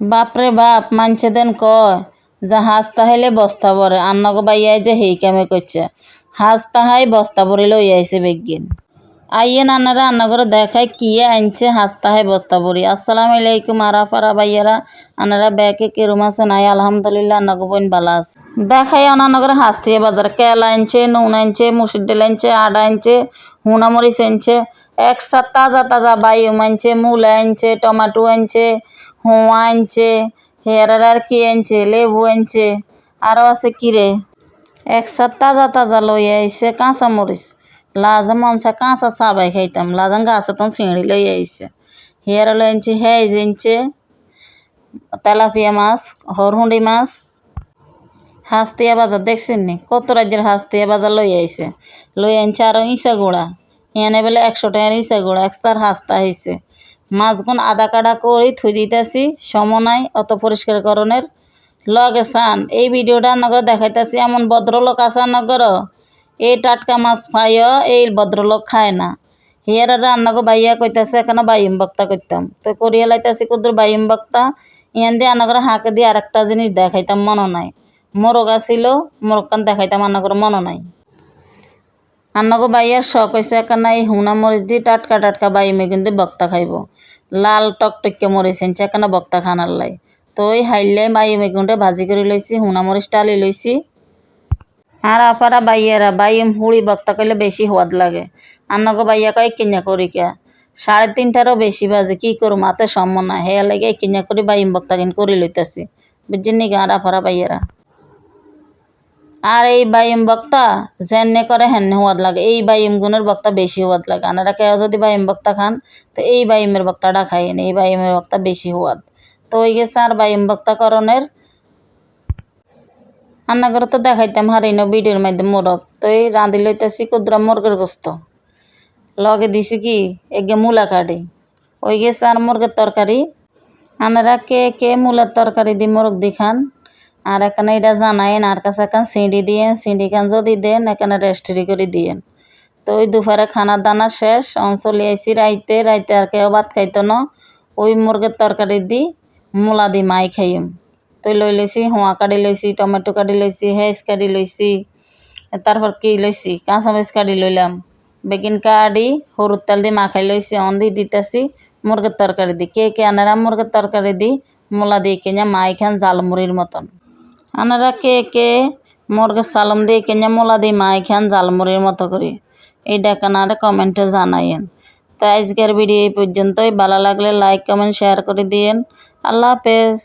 বাপরে বাপ, মানছে দেন কয়? যা হাঁস তাহাইলে বস্তা ভরে। আন্নগো বাইয়াই যে হেই কামে করছে। হাঁস তাহাই বস্তা ভরে লই আইছে বেগিন। আইয়ে নানারা রান্না দেখায় কি আনছে হাঁস তাহাই বস্তা ভরি। আসসালামু আলাইকুম আরা ফারা বাইয়ারা আনারা ব্যাকে কেরম আছে, নাই? আলহামদুলিল্লাহ আন্নাগো বোন আছে। দেখাই অনানগরে হাঁস দিয়ে বাজার কেলা আনছে, নুন আনছে, মুসুর ডাল আনছে আডা আনছে হুনা মরিচ আনছে, একসাথ তাজা তাজা বাইম আনছে, মূলা আনছে, টমাটো আনছে, হুয়া আনছে, হেয়ার আর কি আনছে, লেবু আনছে আরও আছে কিরে একসাথ তাজা তাজা লই আইছে কাঁচা মরিচ লাজা মনসা কাঁচা সাবাই খাইতাম লাজান গাছে তো চিংড়ি লই আইছে হেয়ার লই আনছে হেজ আনছে তেলাপিয়া মাছ হরহুঁডি মাছ হাঁসতিয়া বাজার দেখছেন নি কত রাজ্যের হাঁসতিয়া বাজার লই আইছে লই আনছে আরও ইসা গুঁড়া এনে বেলে একশো টাকার ইসা গুঁড়া একসার হাঁসতা হয়েছে মাছগুন আদা কাটা করে থুই দিতেছি সম নাই অত পরিষ্কার করণের লগে সান এই ভিডিওটা নগর দেখাইতেছি এমন ভদ্রলোক আসা নগর এই টাটকা মাছ পাইও এই ভদ্রলোক খায় না। হিয়ার রান্নাগো বাইয়া কইতাছে, এখানে বাইম বক্তা করতাম তো করিয়া লাইতাছি, কুদুর বাইম বক্তা, ইয়ান দিয়ে আনাগরে হাঁকে দিয়ে আরেকটা জিনিস দেখাইতাম, মনে নাই। মোরগ আসিল মোরগকান দেখাইতাম আন্নাগরে মনে নাই। আন্নাগো বাইয়ার শখ হয়েছে এখানে এই হুনা মরিচ দিয়ে টাটকা টাটকা বাইমে কিন্তু বক্তা খাইব। লাল টকটকে মরিচ আনছে, এখানে বক্তা খানার লাই। তো ওই হাইলে বাইমে গুঁড়ে ভাজি করে লইছি, হুনা মরিচ টালি লইছি। আর আপারা বাইয়েরা বাইম হুড়ি বক্তা করলে বেশি সোয়াদ লাগে। আন্নাগো বাইয়া কয় কিনা করি কে? সাড়ে তিনটারও বেশি বাজে, কি করুম? হাতে সম্মান না হেয়া লাগে কিনা করি বাইম বক্তা কিন করি লইতাছি। বুঝছেন নি আর আপারা বাইয়েরা? আর এই বাইম বক্তা যেনে করে হেনে সোয়াদ লাগে, এই বাইম গুণের বক্তা বেশি সোয়াদ লাগে। আনারা কেউ যদি বাইম বক্তা খান, তো এই বাইমের বক্তাটা খাইয়েন, এই বাইমের বক্তা বেশি সোয়াদ তো ওই গেছে আর বাইম বক্তা করণের রান্না করে তো দেখাইতাম হারিনো ভিডিওর মধ্যে মোরগ। তো এই রাঁধি লইতেছি কুদরা মুরগের গোস্ত। লগে দিছি কি? এগে মূলা কাটি। ওই গেছে আর মুরগের তরকারি। আনারা কে কে মূলার তরকারি দি মোরগ দি খান? আর এখানে এটা জানাইন, আর কাছে এখন সিঁড়ি দিয়েন, সিঁড়ি খান যদি দেন, এখানে রেস্টরি করে দিয়েন। তো ওই দুপুরে খানার দানা শেষ, অঞ্চলে আইসি রাইতে রাইতে আর কেউ ভাত খাইতো না। ওই মুরগের তরকারি দি মূলা দি মাই খাইম। তো লই লইছি হোয়া কাটি লইছি টমেটো কাটি লইছি হেঁচ কাটি লইছি তারপর কি লইছি কাঁচামরিচ কাটি লইলাম বেগিন কাটি হলুদ তেল দিয়ে মাখাই লইছি অন দি দিতেছি মুরগের তরকারি দি, কে কে আনারা মুরগের তরকারি দি, মূলা দিয়ে কিনে মাই খান জালমুড়ির মতন। আনারা কে কে মুরগের সালম দিয়ে কিনে মূলা দিয়ে মাই খান জালমুড়ির মতো করে এই ডাকানারে কমেন্টে জানাইয়েন তো আজকের ভিডিও এই পর্যন্তই, ভালো লাগলে লাইক কমেন্ট শেয়ার করে দিয়েন। আল্লাহ হাফেজ।